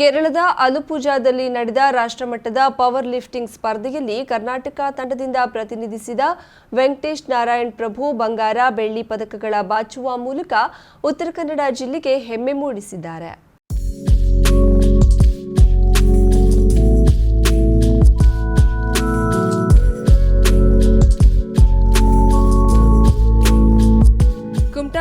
ಕೇರಳದ ಅಲುಪುಜಾದಲ್ಲಿ ನಡೆದ ರಾಷ್ಟ್ರಮಟ್ಟದ ಪವರ್ ಲಿಫ್ಟಿಂಗ್ ಸ್ಪರ್ಧೆಯಲ್ಲಿ ಕರ್ನಾಟಕ ತಂಡದಿಂದ ಪ್ರತಿನಿಧಿಸಿದ ವೆಂಕಟೇಶ್ ನಾರಾಯಣ್ ಪ್ರಭು ಬಂಗಾರ ಬೆಳ್ಳಿ ಪದಕಗಳ ಬಾಚುವ ಮೂಲಕ ಉತ್ತರ ಕನ್ನಡ ಜಿಲ್ಲೆಗೆ ಹೆಮ್ಮೆ ಮೂಡಿಸಿದ್ದಾರೆ.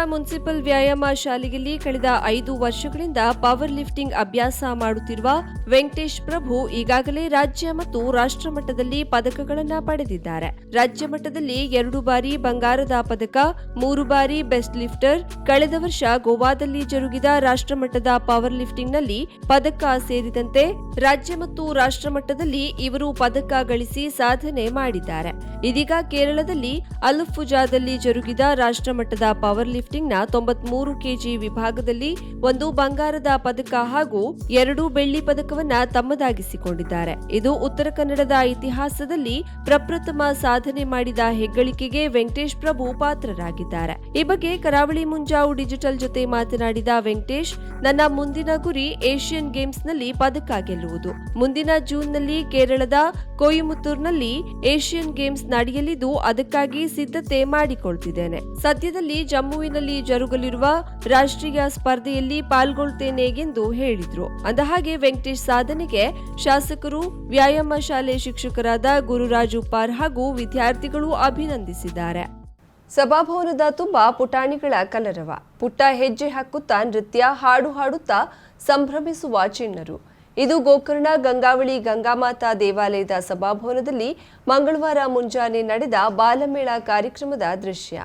ಮುನ್ಸಿಪಲ್ ವ್ಯಾಯಾಮ ಶಾಲೆಯಲ್ಲಿ ಕಳೆದ ಐದು ವರ್ಷಗಳಿಂದ ಪವರ್ ಲಿಫ್ಟಿಂಗ್ ಅಭ್ಯಾಸ ಮಾಡುತ್ತಿರುವ ವೆಂಕಟೇಶ್ ಪ್ರಭು ಈಗಾಗಲೇ ರಾಜ್ಯ ಮತ್ತು ರಾಷ್ಟ್ರ ಮಟ್ಟದಲ್ಲಿ ಪದಕಗಳನ್ನು ಪಡೆದಿದ್ದಾರೆ. ರಾಜ್ಯ ಮಟ್ಟದಲ್ಲಿ ಎರಡು ಬಾರಿ ಬಂಗಾರದ ಪದಕ, ಮೂರು ಬಾರಿ ಬೆಸ್ಟ್ ಲಿಫ್ಟರ್, ಕಳೆದ ವರ್ಷ ಗೋವಾದಲ್ಲಿ ಜರುಗಿದ ರಾಷ್ಟ್ರಮಟ್ಟದ ಪವರ್ ಲಿಫ್ಟಿಂಗ್ನಲ್ಲಿ ಪದಕ ಸೇರಿದಂತೆ ರಾಜ್ಯ ಮತ್ತು ರಾಷ್ಟ್ರ ಮಟ್ಟದಲ್ಲಿ ಇವರು ಪದಕ ಗಳಿಸಿ ಸಾಧನೆ ಮಾಡಿದ್ದಾರೆ. ಇದೀಗ ಕೇರಳದಲ್ಲಿ ಅಲ್ಫುಜಾದಲ್ಲಿ ಜರುಗಿದ ರಾಷ್ಟ್ರಮಟ್ಟದ ಪವರ್ ಲಿಫ್ಟಿಂಗ್ನ ತೊಂಬತ್ಮೂರು ಕೆಜಿ ವಿಭಾಗದಲ್ಲಿ ಒಂದು ಬಂಗಾರದ ಪದಕ ಹಾಗೂ ಎರಡು ಬೆಳ್ಳಿ ಪದಕವನ್ನ ತಮ್ಮದಾಗಿಸಿಕೊಂಡಿದ್ದಾರೆ. ಇದು ಉತ್ತರ ಕನ್ನಡದ ಇತಿಹಾಸದಲ್ಲಿ ಪ್ರಪ್ರಥಮ ಸಾಧನೆ ಮಾಡಿದ ಹೆಗ್ಗಳಿಕೆಗೆ ವೆಂಕಟೇಶ್ ಪ್ರಭು ಪಾತ್ರರಾಗಿದ್ದಾರೆ. ಈ ಬಗ್ಗೆ ಕರಾವಳಿ ಮುಂಜಾವು ಡಿಜಿಟಲ್ ಜೊತೆ ಮಾತನಾಡಿದ ವೆಂಕಟೇಶ್, ನನ್ನ ಮುಂದಿನ ಗುರಿ ಏಷ್ಯನ್ ಗೇಮ್ಸ್ನಲ್ಲಿ ಪದಕ ಗೆಲ್ಲುವುದು. ಮುಂದಿನ ಜೂನ್ನಲ್ಲಿ ಕೇರಳದ ಕೊಯಿಮುತ್ತೂರ್ನಲ್ಲಿ ಏಷ್ಯನ್ ಗೇಮ್ಸ್ ನಡೆಯಲಿದ್ದು ಅದಕ್ಕಾಗಿ ಸಿದ್ಧತೆ ಮಾಡಿಕೊಳ್ತಿದ್ದೇನೆ. ಸದ್ಯದಲ್ಲಿ ಜಮ್ಮುವಿನಲ್ಲಿ ಜರುಗಲಿರುವ ರಾಷ್ಟ್ರೀಯ ಸ್ಪರ್ಧೆಯಲ್ಲಿ ಪಾಲ್ಗೊಳ್ತೇನೆ ಎಂದು ಹೇಳಿದ್ರು. ಅಂದಹಾಗೆ ವೆಂಕಟೇಶ್ ಸಾಧನೆಗೆ ಶಾಸಕರು, ವ್ಯಾಯಾಮ ಶಾಲೆ ಶಿಕ್ಷಕರಾದ ಗುರುರಾಜು ಪಾರ್ ಹಾಗೂ ವಿದ್ಯಾರ್ಥಿಗಳು ಅಭಿನಂದಿಸಿದ್ದಾರೆ. ಸಭಾಭವನದ ತುಂಬ ಪುಟಾಣಿಗಳ ಕಲರವ. ಪುಟ್ಟ ಹೆಜ್ಜೆ ಹಾಕುತ್ತಾ ನೃತ್ಯ ಹಾಡು ಹಾಡುತ್ತಾ ಸಂಭ್ರಮಿಸುವ ಚಿಣ್ಣರು. ಇದು ಗೋಕರ್ಣ ಗಂಗಾವಳಿ ಗಂಗಾಮಾತಾ ದೇವಾಲಯದ ಸಭಾಭವನದಲ್ಲಿ ಮಂಗಳವಾರ ಮುಂಜಾನೆ ನಡೆದ ಬಾಲಮೇಳ ಕಾರ್ಯಕ್ರಮದ ದೃಶ್ಯ.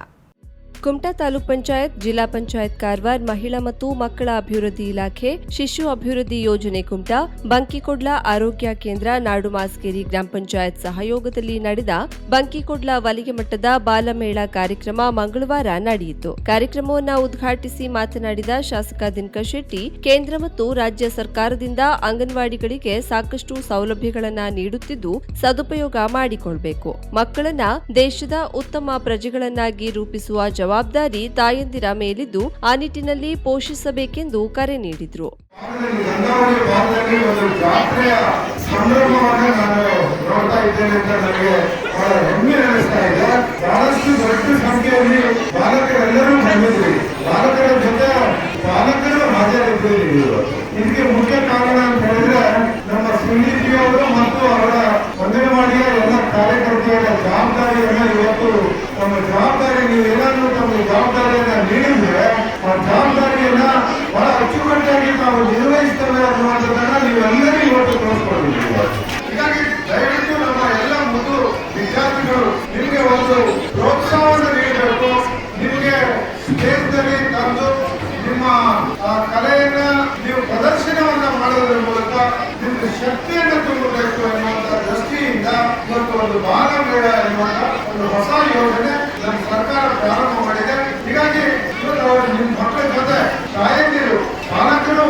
ಕುಮಟಾ ತಾಲೂಕ್ ಪಂಚಾಯತ್, ಜಿಲ್ಲಾ ಪಂಚಾಯತ್ ಕಾರವಾರ, ಮಹಿಳಾ ಮತ್ತು ಮಕ್ಕಳ ಅಭಿವೃದ್ಧಿ ಇಲಾಖೆ, ಶಿಶು ಅಭಿವೃದ್ಧಿ ಯೋಜನೆ ಕುಮಟಾ, ಬಂಕಿಕೊಡ್ಲ ಆರೋಗ್ಯ ಕೇಂದ್ರ, ನಾಡು ಮಾಸ್ಕೇರಿ ಗ್ರಾಮ ಪಂಚಾಯತ್ ಸಹಯೋಗದಲ್ಲಿ ನಡೆದ ಬಂಕಿಕೊಡ್ಲ ವಲಯ ಮಟ್ಟದ ಬಾಲಮೇಳ ಕಾರ್ಯಕ್ರಮ ಮಂಗಳವಾರ ನಡೆಯಿತು. ಕಾರ್ಯಕ್ರಮವನ್ನು ಉದ್ಘಾಟಿಸಿ ಮಾತನಾಡಿದ ಶಾಸಕ ದಿನಕರ್ ಶೆಟ್ಟಿ, ಕೇಂದ್ರ ಮತ್ತು ರಾಜ್ಯ ಸರ್ಕಾರದಿಂದ ಅಂಗನವಾಡಿಗಳಿಗೆ ಸಾಕಷ್ಟು ಸೌಲಭ್ಯಗಳನ್ನು ನೀಡುತ್ತಿದ್ದು ಸದುಪಯೋಗ ಮಾಡಿಕೊಳ್ಬೇಕು. ಮಕ್ಕಳನ್ನ ದೇಶದ ಉತ್ತಮ ಪ್ರಜೆಗಳನ್ನಾಗಿ ರೂಪಿಸುವ ಜವಾಬ್ದಾರಿ ತಾಯಂದಿರ ಮೇಲಿದ್ದು ಆ ನಿಟ್ಟಿನಲ್ಲಿ ಪೋಷಿಸಬೇಕೆಂದು ಕರೆ ನೀಡಿದ್ರು. ಜವಾಬ್ದಾರಿಯನ್ನ ನಮ್ಮ ಜವಾಬ್ದಾರಿ ನೀವು ಏನಾದ್ರು ತಮ್ಮ ಜವಾಬ್ದಾರಿಯನ್ನ ನೀಡಿದ್ರೆ ಆ ಜವಾಬ್ದಾರಿಯನ್ನ ಬಹಳ ಅಚ್ಚುಕಟ್ಟಾಗಿ ನಾವು ನಿರ್ವಹಿಸ್ತೇವೆ ಅನ್ನುವಂಥದ್ದನ್ನ ನೀವೆಲ್ಲರೂ ಇವತ್ತು ತೋರಿಸ್ಕೊಂಡಿದ್ದೀವಿ ಹೀಗಾಗಿ ದಯವಿಟ್ಟು ನಮ್ಮ ಎಲ್ಲ ಮುದ್ದು ವಿದ್ಯಾರ್ಥಿಗಳು ನಿಮಗೆ ಒಂದು ಪ್ರೋತ್ಸಾಹವನ್ನು ನೀಡಬೇಕು ನಿಮಗೆ ಸ್ಟೇಜ್ನಲ್ಲಿ ತಂದು ನಿಮ್ಮ ಆ ಕಲೆಯನ್ನ ನೀವು ಪ್ರದರ್ಶನವನ್ನ ಮಾಡೋದ್ರ ಮೂಲಕ ನಿಮ್ಗೆ ಶಕ್ತಿಯನ್ನು ತುಂಬಬೇಕು ಎನ್ನುವಂತ ದೃಷ್ಟಿಯಿಂದ ಇವತ್ತು ಒಂದು ಬಾಲ ಮೇಳ ಎನ್ನುವಂತ ಒಂದು ಹೊಸ ಯೋಜನೆ ನಮ್ಮ ಸರ್ಕಾರ ಪ್ರಾರಂಭ ಮಾಡಿದೆ ಹೀಗಾಗಿ ಇವತ್ತು ಅವರು ನಿಮ್ಮ ಮಕ್ಕಳ ಜೊತೆ ತಾಯಂದಿರು ಪಾಲಕರು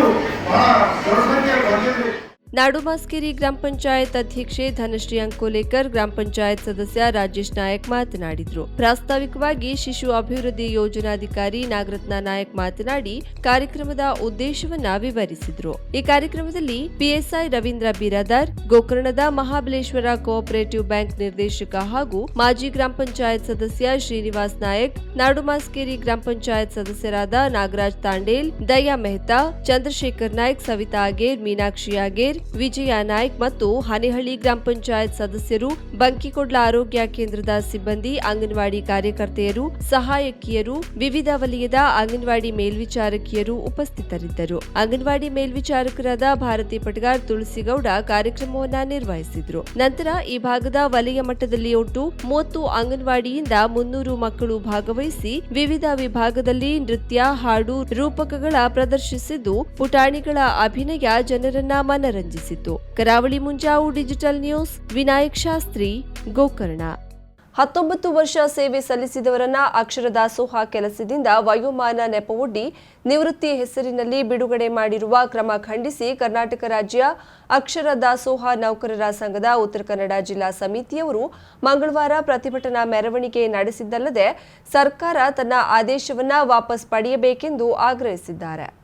ಬಹಳ ದೊಡ್ಡ ಸಂಖ್ಯೆಯಲ್ಲಿ ಬಂದಿದ್ವಿ ನಾಡುಮಾಸ್ಕೇರಿ ಗ್ರಾಮ ಪಂಚಾಯತ್ ಅಧ್ಯಕ್ಷೆ ಧನಶ್ರೀ ಅಂಕೋಲೇಕರ್ ಗ್ರಾಮ ಪಂಚಾಯತ್ ಸದಸ್ಯ ರಾಜೇಶ್ ನಾಯಕ್ ಮಾತನಾಡಿದರು. ಪ್ರಾಸ್ತಾವಿಕವಾಗಿ ಶಿಶು ಅಭಿವೃದ್ಧಿ ಯೋಜನಾಧಿಕಾರಿ ನಾಗರತ್ನ ನಾಯಕ್ ಮಾತನಾಡಿ, ಕಾರ್ಯಕ್ರಮದ ಉದ್ದೇಶವನ್ನ ವಿವರಿಸಿದರು. ಈ ಕಾರ್ಯಕ್ರಮದಲ್ಲಿ ಪಿಎಸ್ಐ ರವೀಂದ್ರ ಬಿರಾದಾರ್, ಗೋಕರ್ಣದ ಮಹಾಬಲೇಶ್ವರ ಕೋಆಪರೇಟಿವ್ ಬ್ಯಾಂಕ್ ನಿರ್ದೇಶಕ ಹಾಗೂ ಮಾಜಿ ಗ್ರಾಮ ಪಂಚಾಯತ್ ಸದಸ್ಯ ಶ್ರೀನಿವಾಸ್ ನಾಯಕ್, ನಾಡುಮಾಸ್ಕೇರಿ ಗ್ರಾಮ ಪಂಚಾಯತ್ ಸದಸ್ಯರಾದ ನಾಗರಾಜ್ ತಾಂಡೇಲ್, ದಯಾ ಮೆಹ್ತಾ, ಚಂದ್ರಶೇಖರ್ ನಾಯಕ್, ಸವಿತಾ ಆಗೇರ್ ಮೀನಾಕ್ಷಿ ಆಗೇರ್ ವಿಜಯ ನಾಯ್ಕ್ ಮತ್ತು ಹನಿಹಳ್ಳಿ ಗ್ರಾಮ ಪಂಚಾಯತ್ ಸದಸ್ಯರು ಬಂಕಿಕೊಡ್ಲ ಆರೋಗ್ಯ ಕೇಂದ್ರದ ಸಿಬ್ಬಂದಿ, ಅಂಗನವಾಡಿ ಕಾರ್ಯಕರ್ತೆಯರು, ಸಹಾಯಕಿಯರು, ವಿವಿಧ ವಲಯದ ಅಂಗನವಾಡಿ ಮೇಲ್ವಿಚಾರಕಿಯರು ಉಪಸ್ಥಿತರಿದ್ದರು. ಅಂಗನವಾಡಿ ಮೇಲ್ವಿಚಾರಕರಾದ ಭಾರತಿ ಪಟಗಾರ್, ತುಳಸಿಗೌಡ ಕಾರ್ಯಕ್ರಮವನ್ನು ನಿರ್ವಹಿಸಿದರು. ನಂತರ ಈ ಭಾಗದ ವಲಯ ಮಟ್ಟದಲ್ಲಿ ಒಟ್ಟು ಮೂವತ್ತು ಅಂಗನವಾಡಿಯಿಂದ ಮುನ್ನೂರು ಮಕ್ಕಳು ಭಾಗವಹಿಸಿ ವಿವಿಧ ವಿಭಾಗದಲ್ಲಿ ನೃತ್ಯ, ಹಾಡು ರೂಪಕಗಳ ಪ್ರದರ್ಶಿಸಿದ್ದು, ಪುಟಾಣಿಗಳ ಅಭಿನಯ ಜನರನ್ನ ಮನರಂಜಿಸಿತು ಕರಾವಳಿ ಮುಂಜಾವು ಡಿಜಿಟಲ್ ನ್ಯೂಸ್, ವಿನಾಯಕ್ ಶಾಸ್ತ್ರಿ, ಗೋಕರ್ಣ. ಹತ್ತೊಂಬತ್ತು ವರ್ಷ ಸೇವೆ ಸಲ್ಲಿಸಿದವರನ್ನ ಅಕ್ಷರ ದಾಸೋಹ ಕೆಲಸದಿಂದ ವಯೋಮಾನ ನೆಪವೊಡ್ಡಿ ನಿವೃತ್ತಿ ಹೆಸರಿನಲ್ಲಿ ಬಿಡುಗಡೆ ಮಾಡಿರುವ ಕ್ರಮ ಖಂಡಿಸಿ ಕರ್ನಾಟಕ ರಾಜ್ಯ ಅಕ್ಷರ ದಾಸೋಹ ನೌಕರರ ಸಂಘದ ಉತ್ತರ ಕನ್ನಡ ಜಿಲ್ಲಾ ಸಮಿತಿಯವರು ಮಂಗಳವಾರ ಪ್ರತಿಭಟನಾ ಮೆರವಣಿಗೆ ನಡೆಸಿದ್ದಲ್ಲದೆ ಸರ್ಕಾರ ತನ್ನ ಆದೇಶವನ್ನ ವಾಪಸ್ ಪಡೆಯಬೇಕೆಂದು ಆಗ್ರಹಿಸಿದ್ದಾರೆ.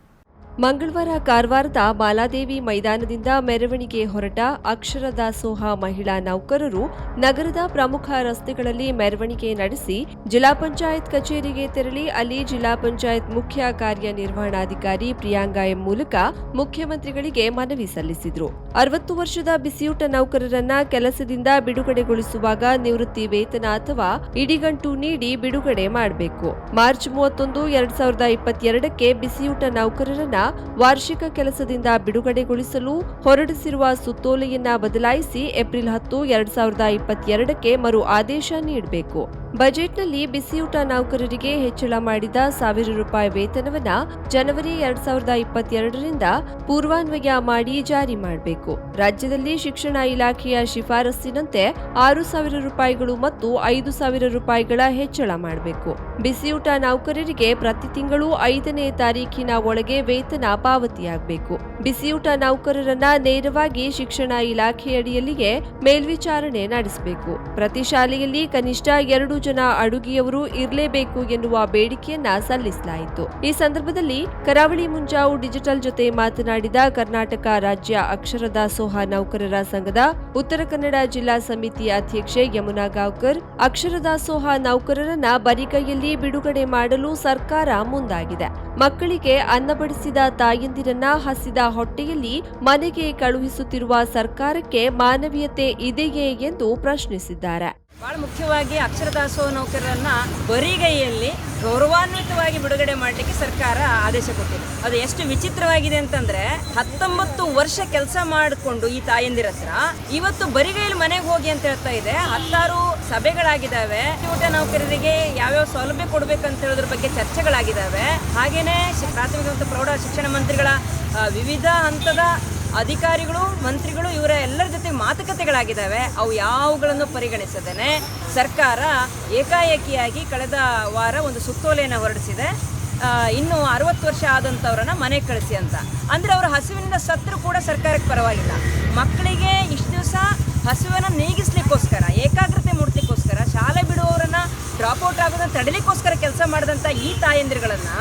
ಮಂಗಳವಾರ ಕಾರವಾರದ ಬಾಲಾದೇವಿ ಮೈದಾನದಿಂದ ಮೆರವಣಿಗೆ ಹೊರಟ ಅಕ್ಷರ ದಾಸೋಹ ಮಹಿಳಾ ನೌಕರರು ನಗರದ ಪ್ರಮುಖ ರಸ್ತೆಗಳಲ್ಲಿ ಮೆರವಣಿಗೆ ನಡೆಸಿ ಜಿಲ್ಲಾ ಪಂಚಾಯತ್ ಕಚೇರಿಗೆ ತೆರಳಿ ಅಲ್ಲಿ ಜಿಲ್ಲಾ ಪಂಚಾಯತ್ ಮುಖ್ಯ ಕಾರ್ಯನಿರ್ವಹಣಾಧಿಕಾರಿ ಪ್ರಿಯಾಂಗಾ ಎಂ ಮೂಲಕ ಮುಖ್ಯಮಂತ್ರಿಗಳಿಗೆ ಮನವಿ ಸಲ್ಲಿಸಿದರು. ಅರವತ್ತು ವರ್ಷದ ಬಿಸಿಯೂಟ ನೌಕರರನ್ನ ಕೆಲಸದಿಂದ ಬಿಡುಗಡೆಗೊಳಿಸುವಾಗ ನಿವೃತ್ತಿ ವೇತನ ಅಥವಾ ಇಡಿಗಂಟು ನೀಡಿ ಬಿಡುಗಡೆ ಮಾಡಬೇಕು. ಮಾರ್ಚ್ ಮೂವತ್ತೊಂದು, ಎರಡ್ ಸಾವಿರದ ಇಪ್ಪತ್ತೆರಡಕ್ಕೆ ಬಿಸಿಯೂಟ ನೌಕರರನ್ನ ವಾರ್ಷಿಕ ಕೆಲಸದಿಂದ ಬಿಡುಗಡೆಗೊಳಿಸಲು ಹೊರಡಿಸಿರುವ ಸುತ್ತೋಲೆಯನ್ನ ಬದಲಾಯಿಸಿ ಏಪ್ರಿಲ್ ಹತ್ತು ಎರಡ್ ಸಾವಿರದ ಇಪ್ಪತ್ತೆರಡಕ್ಕೆ ಮರು ಆದೇಶ ನೀಡಬೇಕು. ಬಜೆಟ್ನಲ್ಲಿ ಬಿಸಿಯೂಟ ನೌಕರರಿಗೆ ಹೆಚ್ಚಳ ಮಾಡಿದ ಸಾವಿರ ರೂಪಾಯಿ ವೇತನವನ್ನ ಜನವರಿ ಎರಡ್ ಸಾವಿರದ ಇಪ್ಪತ್ತೆರಡರಿಂದ ಪೂರ್ವಾನ್ವಯ ಮಾಡಿ ಜಾರಿ ಮಾಡಬೇಕು. ರಾಜ್ಯದಲ್ಲಿ ಶಿಕ್ಷಣ ಇಲಾಖೆಯ ಶಿಫಾರಸ್ಸಿನಂತೆ ಆರು ಸಾವಿರ ರೂಪಾಯಿಗಳು ಮತ್ತು ಐದು ಸಾವಿರ ರೂಪಾಯಿಗಳ ಹೆಚ್ಚಳ ಮಾಡಬೇಕು. ಬಿಸಿಯೂಟ ನೌಕರರಿಗೆ ಪ್ರತಿ ತಿಂಗಳು ಐದನೇ ತಾರೀಖಿನ ಒಳಗೆ ವೇತನ ಪಾವತಿಯಾಗಬೇಕು. ಬಿಸಿಯೂಟ ನೌಕರರನ್ನ ನೇರವಾಗಿ ಶಿಕ್ಷಣ ಇಲಾಖೆಯಡಿಯಲ್ಲಿಯೇ ಮೇಲ್ವಿಚಾರಣೆ ನಡೆಸಬೇಕು. ಪ್ರತಿ ಶಾಲೆಯಲ್ಲಿ ಕನಿಷ್ಠ ಎರಡು ಜನ ಅಡುಗೆಯವರು ಇರಲೇಬೇಕು ಎನ್ನುವ ಬೇಡಿಕೆಯನ್ನ ಸಲ್ಲಿಸಲಾಯಿತು. ಈ ಸಂದರ್ಭದಲ್ಲಿ ಕರಾವಳಿ ಮುಂಜಾವು ಡಿಜಿಟಲ್ ಜೊತೆ ಮಾತನಾಡಿದ ಕರ್ನಾಟಕ ರಾಜ್ಯ ಅಕ್ಷರ ದಾಸೋಹ ನೌಕರರ ಸಂಘದ ಉತ್ತರ ಕನ್ನಡ ಜಿಲ್ಲಾ ಸಮಿತಿ ಅಧ್ಯಕ್ಷೆ ಯಮುನಾ ಗಾವ್ಕರ್ ಅಕ್ಷರ ದಾಸೋಹ ನೌಕರರನ್ನ ಬರಿಗೈಯಲ್ಲಿ ಬಿಡುಗಡೆ ಮಾಡಲು ಸರ್ಕಾರ ಮುಂದಾಗಿದೆ. ಮಕ್ಕಳಿಗೆ ಅನ್ನ ಬಡಿಸಿದ ತಾಯಂದಿರನ್ನ ಹಸಿದ ಹೊಟ್ಟೆಯಲ್ಲಿ ಮನೆಗೆ ಕಳುಹಿಸುತ್ತಿರುವ ಸರ್ಕಾರಕ್ಕೆ ಮಾನವೀಯತೆ ಇದೆಯೇ ಎಂದು ಪ್ರಶ್ನಿಸಿದ್ದಾರೆ. ಬಹಳ ಮುಖ್ಯವಾಗಿ ಅಕ್ಷರ ದಾಸೋಹ ನೌಕರರನ್ನ ಬರಿಗೈಯಲ್ಲಿ ಗೌರವಾನ್ವಿತವಾಗಿ ಬಿಡುಗಡೆ ಮಾಡಲಿಕ್ಕೆ ಸರ್ಕಾರ ಆದೇಶ ಕೊಟ್ಟಿದೆ. ಅದು ಎಷ್ಟು ವಿಚಿತ್ರವಾಗಿದೆ ಅಂತಂದ್ರೆ ಹತ್ತೊಂಬತ್ತು ವರ್ಷ ಕೆಲಸ ಮಾಡಿಕೊಂಡು ಈ ತಾಯಂದಿರ ಹತ್ರ ಇವತ್ತು ಬರಿಗೈಯಲ್ಲಿ ಮನೆಗೆ ಹೋಗಿ ಅಂತ ಹೇಳ್ತಾ ಇದೆ. ಹತ್ತಾರು ಸಭೆಗಳಾಗಿದ್ದಾವೆ. ಊಟ ನೌಕರರಿಗೆ ಯಾವ್ಯಾವ ಸೌಲಭ್ಯ ಕೊಡ್ಬೇಕಂತ ಹೇಳೋದ್ರ ಬಗ್ಗೆ ಚರ್ಚೆಗಳಾಗಿದ್ದಾವೆ. ಹಾಗೇನೆ ಪ್ರಾಥಮಿಕ ಮತ್ತು ಪ್ರೌಢ ಶಿಕ್ಷಣ ಮಂತ್ರಿಗಳ ವಿವಿಧ ಹಂತದ ಅಧಿಕಾರಿಗಳು, ಮಂತ್ರಿಗಳು ಇವರ ಎಲ್ಲರ ಜೊತೆ ಮಾತುಕತೆಗಳಾಗಿದ್ದಾವೆ. ಅವು ಯಾವುಗಳನ್ನು ಪರಿಗಣಿಸದೇನೆ? ಸರ್ಕಾರ ಏಕಾಏಕಿಯಾಗಿ ಕಳೆದ ವಾರ ಒಂದು ಸುತ್ತೋಲೆಯನ್ನು ಹೊರಡಿಸಿದೆ. ಇನ್ನು ಅರವತ್ತು ವರ್ಷ ಆದಂಥವ್ರನ್ನ ಮನೆಗೆ ಕಳಿಸಿ ಅಂತ. ಅಂದರೆ ಅವರು ಹಸುವಿನಿಂದ ಸತ್ರು ಕೂಡ ಸರ್ಕಾರಕ್ಕೆ ಪರವಾಗಿಲ್ಲ. ಮಕ್ಕಳಿಗೆ ಇಷ್ಟು ದಿವಸ ಹಸುವನ್ನು ನೀಗಿಸ್ಲಿಕ್ಕೋಸ್ಕರ, ಏಕಾಗ್ರತೆ ಮೂಡಿಸ್ಲಿಕ್ಕೋಸ್ಕರ ಶಾಲೆ ಬಿಡುವವರನ್ನ ಡ್ರಾಪ್ಔಟ್ ಆಗೋದನ್ನು ತಡಿಲಿಕ್ಕೋಸ್ಕರ ಕೆಲಸ ಮಾಡಿದಂಥ ಈ ತಾಯಂದಿರುಗಳನ್ನು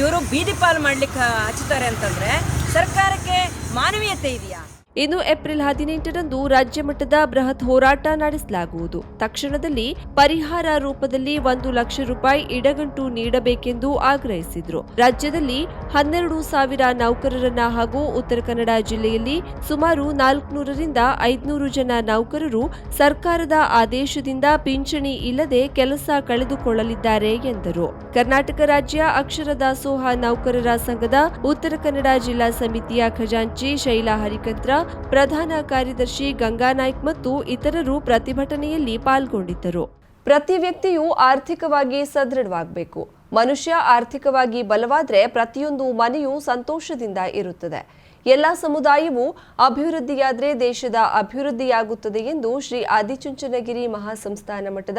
ಇವರು ಬೀದಿ ಪಾಲು ಮಾಡ್ಲಿಕ್ಕೆ ಹಚ್ಚುತ್ತಾರೆ ಅಂತಂದರೆ ಸರ್ಕಾರಕ್ಕೆ ಮಾನವೀಯತೆ ಇದೆಯಾ ಇನ್ನು ಏಪ್ರಿಲ್ ಹದಿನೆಂಟರಂದು ರಾಜ್ಯ ಮಟ್ಟದ ಬೃಹತ್ ಹೋರಾಟ ನಡೆಸಲಾಗುವುದು. ತಕ್ಷಣದಲ್ಲಿ ಪರಿಹಾರ ರೂಪದಲ್ಲಿ ಒಂದು ಲಕ್ಷ ರೂಪಾಯಿ ಇಡಗಂಟು ನೀಡಬೇಕೆಂದು ಆಗ್ರಹಿಸಿದ್ರು. ರಾಜ್ಯದಲ್ಲಿ ಹನ್ನೆರಡು ಸಾವಿರ ನೌಕರರನ್ನ ಹಾಗೂ ಉತ್ತರ ಕನ್ನಡ ಜಿಲ್ಲೆಯಲ್ಲಿ ಸುಮಾರು ನಾಲ್ಕುನೂರರಿಂದ ಐದುನೂರು ಜನ ನೌಕರರು ಸರ್ಕಾರದ ಆದೇಶದಿಂದ ಪಿಂಚಣಿ ಇಲ್ಲದೆ ಕೆಲಸ ಕಳೆದುಕೊಳ್ಳಲಿದ್ದಾರೆ ಎಂದರು. ಕರ್ನಾಟಕ ರಾಜ್ಯ ಅಕ್ಷರ ದಾಸೋಹ ನೌಕರರ ಸಂಘದ ಉತ್ತರ ಕನ್ನಡ ಜಿಲ್ಲಾ ಸಮಿತಿಯ ಖಜಾಂಚಿ ಶೈಲಾ ಹರಿಕಂತ್ರ ಪ್ರಧಾನ ಕಾರ್ಯದರ್ಶಿ ಗಂಗಾನಾಯ್ಕ್ ಮತ್ತು ಇತರರು ಪ್ರತಿಭಟನೆಯಲ್ಲಿ ಪಾಲ್ಗೊಂಡಿದ್ದರು. ಪ್ರತಿ ವ್ಯಕ್ತಿಯು ಆರ್ಥಿಕವಾಗಿ ಸದೃಢವಾಗಬೇಕು. ಮನುಷ್ಯ ಆರ್ಥಿಕವಾಗಿ ಬಲವಾದರೆ ಪ್ರತಿಯೊಂದು ಮನೆಯೂ ಸಂತೋಷದಿಂದ ಇರುತ್ತದೆ. ಎಲ್ಲ ಸಮುದಾಯವೂ ಅಭಿವೃದ್ಧಿಯಾದರೆ ದೇಶದ ಅಭಿವೃದ್ಧಿಯಾಗುತ್ತದೆ ಎಂದು ಶ್ರೀ ಆದಿಚುಂಚನಗಿರಿ ಮಹಾಸಂಸ್ಥಾನ ಮಠದ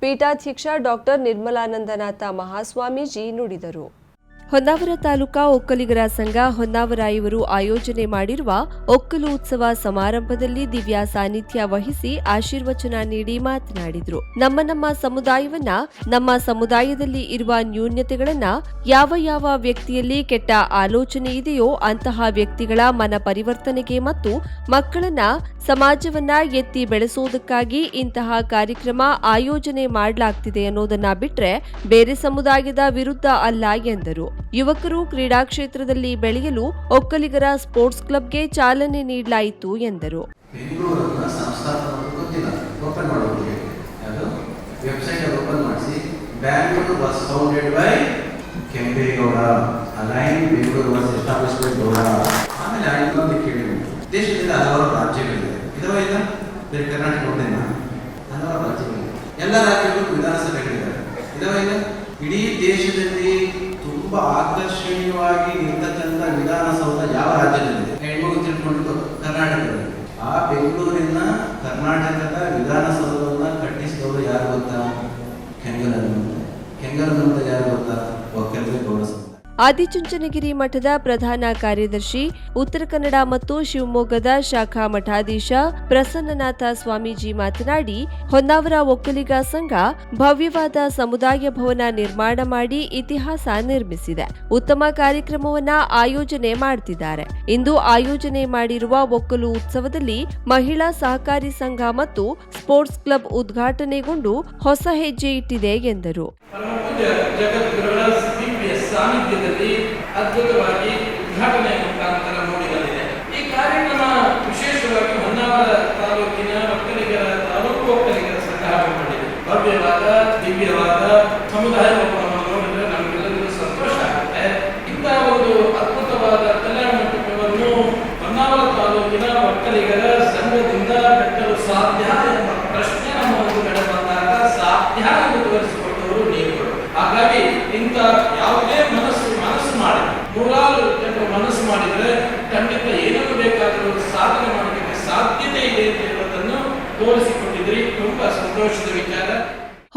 ಪೀಠಾಧ್ಯಕ್ಷ ಡಾಕ್ಟರ್ ನಿರ್ಮಲಾನಂದನಾಥ ಮಹಾಸ್ವಾಮೀಜಿ ನುಡಿದರು. ಹೊನ್ನಾವರ ತಾಲೂಕಾ ಒಕ್ಕಲಿಗರ ಸಂಘ ಹೊನ್ನಾವರ ಇವರು ಆಯೋಜನೆ ಮಾಡಿರುವ ಒಕ್ಕಲು ಉತ್ಸವ ಸಮಾರಂಭದಲ್ಲಿ ದಿವ್ಯಾ ಸಾನ್ನಿಧ್ಯ ವಹಿಸಿ ಆಶೀರ್ವಚನ ನೀಡಿ ಮಾತನಾಡಿದರು. ನಮ್ಮ ನಮ್ಮ ಸಮುದಾಯವನ್ನ, ನಮ್ಮ ಸಮುದಾಯದಲ್ಲಿ ಇರುವ ನ್ಯೂನ್ಯತೆಗಳನ್ನ ಯಾವ ಯಾವ ವ್ಯಕ್ತಿಯಲ್ಲಿ ಕೆಟ್ಟ ಆಲೋಚನೆ ಇದೆಯೋ ಅಂತಹ ವ್ಯಕ್ತಿಗಳ ಮನ ಪರಿವರ್ತನೆಗೆ ಮತ್ತು ಮಕ್ಕಳನ್ನ ಸಮಾಜವನ್ನ ಎತ್ತಿ ಬೆಳೆಸುವುದಕ್ಕಾಗಿ ಇಂತಹ ಕಾರ್ಯಕ್ರಮ ಆಯೋಜನೆ ಮಾಡಲಾಗ್ತಿದೆ ಅನ್ನೋದನ್ನ ಬಿಟ್ರೆ ಬೇರೆ ಸಮುದಾಯದ ವಿರುದ್ಧ ಅಲ್ಲ ಎಂದರು. ಯುವಕರು ಕ್ರೀಡಾ ಕ್ಷೇತ್ರದಲ್ಲಿ ಬೆಳೆಯಲು ಒಕ್ಕಲಿಗರ ಸ್ಪೋರ್ಟ್ಸ್ ಕ್ಲಬ್ಗೆ ಚಾಲನೆ ನೀಡಲಾಯಿತು ಎಂದರು. ಎಲ್ಲ ರಾಜ್ಯಗಳು ಇಡೀ ದೇಶದಲ್ಲಿ ತುಂಬಾ ಆಕರ್ಷಣೀಯವಾಗಿ ನಿಂತಕ್ಕಂಥ ವಿಧಾನಸೌಧ ಯಾವ ರಾಜ್ಯದಲ್ಲಿದೆ ಹೆಣ್ಮಗು ತಿಳ್ಕೊಂಡು ಕರ್ನಾಟಕದಲ್ಲಿ. ಆ ಬೆಂಗಳೂರಿನ ಕರ್ನಾಟಕದ ವಿಧಾನಸೌಧವನ್ನ ಕಟ್ಟಿಸಿದವರು ಯಾರು ಗೊತ್ತಾ? ಕೆಂಗಲನ್ನು ಕೆಂಗಲನ್ನು ಅಂತ ಯಾರು? ಆದಿಚುಂಚನಗಿರಿ ಮಠದ ಪ್ರಧಾನ ಕಾರ್ಯದರ್ಶಿ, ಉತ್ತರ ಕನ್ನಡ ಮತ್ತು ಶಿವಮೊಗ್ಗದ ಶಾಖಾ ಮಠಾಧೀಶ ಪ್ರಸನ್ನನಾಥ ಸ್ವಾಮೀಜಿ ಮಾತನಾಡಿ, ಹೊನ್ನಾವರ ಒಕ್ಕಲಿಗ ಸಂಘ ಭವ್ಯವಾದ ಸಮುದಾಯ ಭವನ ನಿರ್ಮಾಣ ಮಾಡಿ ಇತಿಹಾಸ ನಿರ್ಮಿಸಿದೆ. ಉತ್ತಮ ಕಾರ್ಯಕ್ರಮವನ್ನ ಆಯೋಜನೆ ಮಾಡುತ್ತಿದ್ದಾರೆ ಇಂದು ಆಯೋಜನೆ ಮಾಡಿರುವ ಒಕ್ಕಲು ಉತ್ಸವದಲ್ಲಿ ಮಹಿಳಾ ಸಹಕಾರಿ ಸಂಘ ಮತ್ತು ಸ್ಪೋರ್ಟ್ಸ್ ಕ್ಲಬ್ ಉದ್ಘಾಟನೆಗೊಂಡು ಹೊಸ ಹೆಜ್ಜೆ ಇಟ್ಟಿದೆ ಎಂದರು ಪರಮ ಪೂಜ್ಯ ಜಗದ್ಗುರುಗಳ ದಿವ್ಯ ಸಾನ್ನಿಧ್ಯದಲ್ಲಿ ಅದ್ಭುತವಾಗಿ ಉದ್ಘಾಟನೆ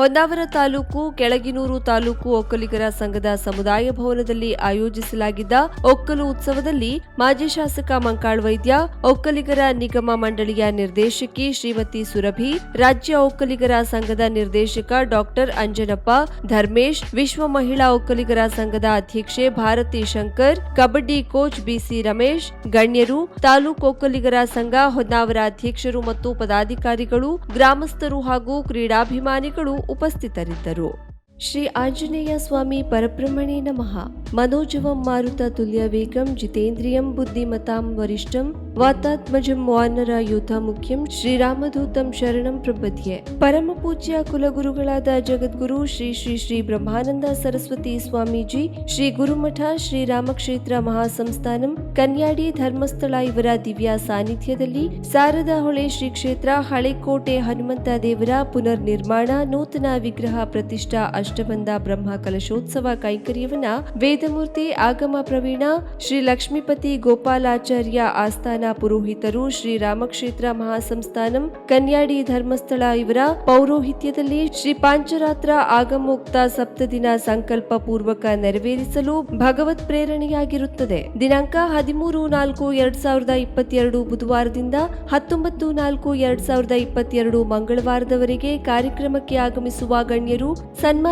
ಹೊನ್ನಾವರ ತಾಲೂಕು, ಕೆಳಗಿನೂರು ತಾಲೂಕು ಒಕ್ಕಲಿಗರ ಸಂಘದ ಸಮುದಾಯ ಭವನದಲ್ಲಿ ಆಯೋಜಿಸಲಾಗಿದ್ದ ಒಕ್ಕಲು ಉತ್ಸವದಲ್ಲಿ ಮಾಜಿ ಶಾಸಕ ಮಂಕಾಳ್ ವೈದ್ಯ, ಒಕ್ಕಲಿಗರ ನಿಗಮ ಮಂಡಳಿಯ ನಿರ್ದೇಶಕಿ ಶ್ರೀಮತಿ ಸುರಭಿ, ರಾಜ್ಯ ಒಕ್ಕಲಿಗರ ಸಂಘದ ನಿರ್ದೇಶಕ ಡಾಕ್ಟರ್ ಅಂಜನಪ್ಪ, ಧರ್ಮೇಶ್, ವಿಶ್ವ ಮಹಿಳಾ ಒಕ್ಕಲಿಗರ ಸಂಘದ ಅಧ್ಯಕ್ಷೆ Bharathi Shankar, kabaddi coach B C Ramesh, ಗಣ್ಯರು, ತಾಲೂಕು ಒಕ್ಕಲಿಗರ ಸಂಘ ಹೊನ್ನಾವರ ಅಧ್ಯಕ್ಷರು ಮತ್ತು ಪದಾಧಿಕಾರಿಗಳು, ಗ್ರಾಮಸ್ಥರು ಹಾಗೂ ಕ್ರೀಡಾಭಿಮಾನಿಗಳು ಉಪಸ್ಥಿತರಿದ್ದರು. ಶ್ರೀ ಆಂಜನೇಯ ಸ್ವಾಮಿ ಪರಬ್ರಹ್ಮಣೇ ನಮಃ. ಮನೋಜವಂ ಮಾರುತ ತುಲ್ಯ ವೇಗಂ ಜಿತೇಂದ್ರಿಯಂ ಬುದ್ಧಿಮತಾಂ ವರಿಷ್ಠಂ ವಾತಾತ್ಮಜಂ ವಾನರ ಯೋಧ ಮುಖ್ಯಂ ಶ್ರೀರಾಮಧೂತಂ ಶರಣಂ ಪ್ರಪದ್ಯೆ ಪರಮ ಪೂಜ್ಯ ಕುಲಗುರುಗಳಾದ ಜಗದ್ಗುರು ಶ್ರೀ ಶ್ರೀ ಶ್ರೀ ಬ್ರಹ್ಮಾನಂದ ಸರಸ್ವತಿ ಸ್ವಾಮೀಜಿ, ಶ್ರೀ ಗುರುಮಠ ಶ್ರೀರಾಮಕ್ಷೇತ್ರ ಮಹಾಸಂಸ್ಥಾನಂ, ಕನ್ಯಾಡಿ ಧರ್ಮಸ್ಥಳ ಇವರ ದಿವ್ಯ ಸಾನ್ನಿಧ್ಯದಲ್ಲಿ ಶಾರದಾ ಹೊಳೆ ಶ್ರೀ ಕ್ಷೇತ್ರ, ಹಳೆಕೋಟೆ ಹನುಮಂತ ದೇವರ ಪುನರ್ ನಿರ್ಮಾಣ ನೂತನ ವಿಗ್ರಹ ಪ್ರತಿಷ್ಠಾ ಅಷ್ಟಬಂಧ ಬ್ರಹ್ಮ ಕಲಶೋತ್ಸವ ಕೈಂಕರ್ಯವನ್ನ ವೇದಮೂರ್ತಿ ಆಗಮ ಪ್ರವೀಣ ಶ್ರೀ ಲಕ್ಷ್ಮೀಪತಿ ಗೋಪಾಲಾಚಾರ್ಯ ಆಸ್ಥಾನ ಪುರೋಹಿತರು ಶ್ರೀ ರಾಮಕ್ಷೇತ್ರ ಮಹಾಸಂಸ್ಥಾನಂ ಕನ್ಯಾಡಿ ಧರ್ಮಸ್ಥಳ ಇವರ ಪೌರೋಹಿತ್ಯದಲ್ಲಿ ಶ್ರೀ ಪಾಂಚರಾತ್ರ ಆಗಮೋಕ್ತ ಸಪ್ತದಿನ ಸಂಕಲ್ಪ ಪೂರ್ವಕ ನೆರವೇರಿಸಲು ಭಗವತ್ ಪ್ರೇರಣೆಯಾಗಿರುತ್ತದೆ. ದಿನಾಂಕ ಹದಿಮೂರು ನಾಲ್ಕು ಎರಡ್ ಸಾವಿರದ ಇಪ್ಪತ್ತೆರಡು ಬುಧವಾರದಿಂದ ಹತ್ತೊಂಬತ್ತು ನಾಲ್ಕು ಎರಡ್ ಸಾವಿರದ ಇಪ್ಪತ್ತೆರಡು ಮಂಗಳವಾರದವರೆಗೆ ಕಾರ್ಯಕ್ರಮಕ್ಕೆ ಆಗಮಿಸುವ ಗಣ್ಯರು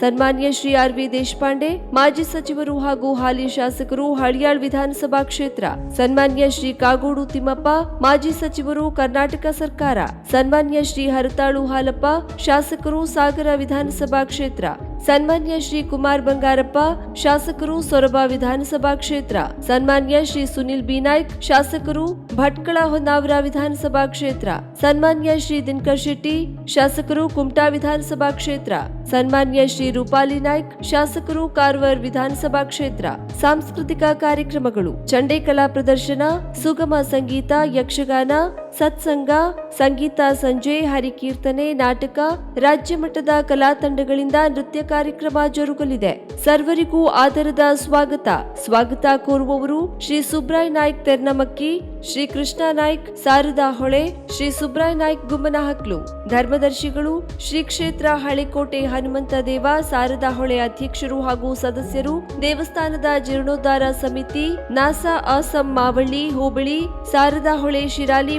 ಸನ್ಮಾನ್ಯ ಶ್ರೀ ಆರ್ ವಿ ದೇಶಪಾಂಡೆ, ಮಾಜಿ ಸಚಿವರು ಹಾಗೂ ಹಾಲಿ ಶಾಸಕರು ಹಳಿಯಾಳ್ ವಿಧಾನಸಭಾ ಕ್ಷೇತ್ರ. ಸನ್ಮಾನ್ಯ ಶ್ರೀ ಕಾಗೋಡು ತಿಮ್ಮಪ್ಪ, ಮಾಜಿ ಸಚಿವರು ಕರ್ನಾಟಕ ಸರ್ಕಾರ. ಸನ್ಮಾನ್ಯ ಶ್ರೀ ಹರತಾಳು ಹಾಲಪ್ಪ, ಶಾಸಕರು ಸಾಗರ ವಿಧಾನಸಭಾ ಕ್ಷೇತ್ರ. ಸನ್ಮಾನ್ಯ ಶ್ರೀ ಕುಮಾರ್ ಬಂಗಾರಪ್ಪ, ಶಾಸಕರು ಸೊರಬ ವಿಧಾನಸಭಾ ಕ್ಷೇತ್ರ. ಸನ್ಮಾನ್ಯ ಶ್ರೀ ಸುನಿಲ್ ಬಿ ನಾಯ್ಕ್, ಶಾಸಕರು ಭಟ್ಕಳ ಹೊನ್ನಾವರ ವಿಧಾನಸಭಾ ಕ್ಷೇತ್ರ. ಸನ್ಮಾನ್ಯ ಶ್ರೀ ದಿನಕರ್ ಶೆಟ್ಟಿ, ಶಾಸಕರು ಕುಮಟಾ ವಿಧಾನಸಭಾ ಕ್ಷೇತ್ರ. ಸನ್ಮಾನ್ಯ ಶ್ರೀ ರೂಪಾಲಿ ನಾಯ್ಕ್, ಶಾಸಕರು ಕಾರವಾರ ವಿಧಾನಸಭಾ ಕ್ಷೇತ್ರ. ಸಾಂಸ್ಕೃತಿಕ ಕಾರ್ಯಕ್ರಮಗಳು ಚಂಡೆ ಕಲಾ ಪ್ರದರ್ಶನ, ಸುಗಮ ಸಂಗೀತ, ಯಕ್ಷಗಾನ ಸತ್ಸಂಗ, ಸಂಗೀತ, ಸಂಜೆ, ಹರಿಕೀರ್ತನೆ, ನಾಟಕ, ರಾಜ್ಯ ಮಟ್ಟದ ಕಲಾ ತಂಡಗಳಿಂದ ನೃತ್ಯ ಕಾರ್ಯಕ್ರಮ ಜರುಗಲಿದೆ. ಸರ್ವರಿಗೂ ಆದರದ ಸ್ವಾಗತ. ಸ್ವಾಗತ ಕೋರುವವರು ಶ್ರೀ ಸುಬ್ರಾಯ್ ನಾಯ್ಕ್ ತೆರ್ನಮಕ್ಕಿ, ಶ್ರೀ ಕೃಷ್ಣ ನಾಯ್ಕ್, ಸಾರದಾ ಹೊಳೆ, ಶ್ರೀ ಸುಬ್ರಾಯ್ ನಾಯ್ಕ್ ಗುಮ್ಮನಹಕ್ಲು. ಧರ್ಮದರ್ಶಿಗಳು, ಶ್ರೀ ಕ್ಷೇತ್ರ ಹಳೆಕೋಟೆ ಹನುಮಂತ ದೇವ, ಸಾರದಾ ಹೊಳೆ ಅಧ್ಯಕ್ಷರು ಹಾಗೂ ಸದಸ್ಯರು, ದೇವಸ್ಥಾನದ ಜೀರ್ಣೋದ್ಧಾರ ಸಮಿತಿ, ನಾಸಾ ಅಸಂ ಮಾವಳ್ಳಿ, ಹೋಬಳಿ, ಸಾರದಾ ಹೊಳೆ Shirali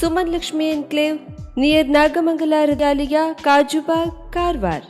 Suman Lakshmi enclave near Nagamangala Hridalaya Kajubag Karwar.